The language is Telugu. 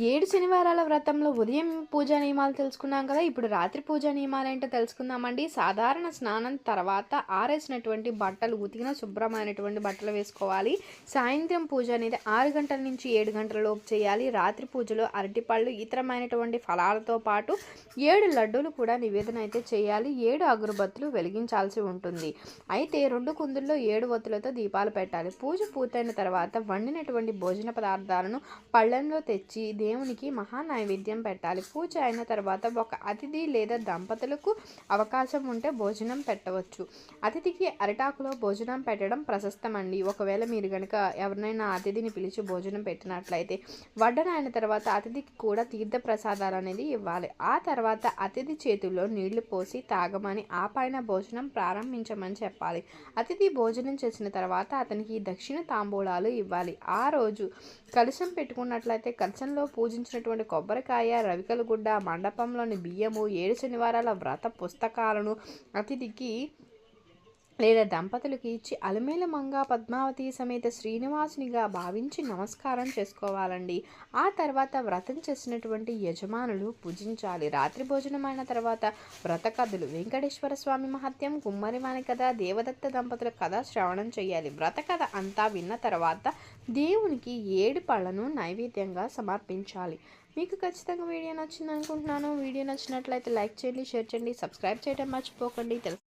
ఏడు శనివారాల వ్రతంలో ఉదయం పూజా నియమాలు తెలుసుకున్నాం కదా ఇప్పుడు రాత్రి పూజా నియమాలు ఏంటో తెలుసుకుందామండి. సాధారణ స్నానం తర్వాత ఆరేసినటువంటి బట్టలు ఉతికిన శుభ్రమైనటువంటి బట్టలు వేసుకోవాలి. సాయంత్రం పూజ అనేది ఆరు గంటల నుంచి ఏడు గంటల లోపు చేయాలి. రాత్రి పూజలో అరటిపళ్ళు ఇతరమైనటువంటి ఫలాలతో పాటు ఏడు లడ్డూలు కూడా నివేదన అయితే చేయాలి. ఏడు అగరుబత్తులు వెలిగించాల్సి ఉంటుంది. అయితే రెండు కుందుల్లో ఏడు ఒత్తులతో దీపాలు పెట్టాలి. పూజ పూర్తయిన తర్వాత వండినటువంటి భోజన పదార్థాలను పళ్ళెంలో తెచ్చి దేవునికి మహా నైవేద్యం పెట్టాలి. పూజ అయిన తర్వాత ఒక అతిథి లేదా దంపతులకు అవకాశం ఉంటే భోజనం పెట్టవచ్చు. అతిథికి అరిటాకులో భోజనం పెట్టడం ప్రశస్తమండి. ఒకవేళ మీరు కనుక ఎవరినైనా అతిథిని పిలిచి భోజనం పెట్టినట్లయితే వడ్డన అయిన తర్వాత అతిథికి కూడా తీర్థ ప్రసాదాలు అనేది ఇవ్వాలి. ఆ తర్వాత అతిథి చేతుల్లో నీళ్ళు పోసి తాగమని ఆ పైన భోజనం ప్రారంభించమని చెప్పాలి. అతిథి భోజనం చేసిన తర్వాత అతనికి దక్షిణ తాంబూలాలు ఇవ్వాలి. ఆ రోజు కలుషం పెట్టుకున్నట్లయితే కలుషంలో పూజించినటువంటి కొబ్బరికాయ రవికల గుడ్డ మండపంలోని బియ్యము ఏడు శనివారాల వ్రత పుస్తకాలను అతిథికి లేదా దంపతులకి ఇచ్చి అలమేల మంగ పద్మావతి సమేత శ్రీనివాసునిగా భావించి నమస్కారం చేసుకోవాలండి. ఆ తర్వాత వ్రతం చేసినటువంటి యజమానులు పూజించాలి. రాత్రి భోజనం అయిన తర్వాత వ్రత కథలు వెంకటేశ్వర స్వామి మహత్యం కుమ్మరివాణి కథ దేవదత్త దంపతుల కథ శ్రవణం చేయాలి. వ్రత కథ అంతా విన్న తర్వాత దేవునికి ఏడు పళ్ళను నైవేద్యంగా సమర్పించాలి. మీకు ఖచ్చితంగా వీడియో నచ్చింది అనుకుంటున్నాను వీడియో నచ్చినట్లయితే లైక్ చేయండి షేర్ చేయండి సబ్స్క్రైబ్ చేయడం మర్చిపోకండి. తెలుసు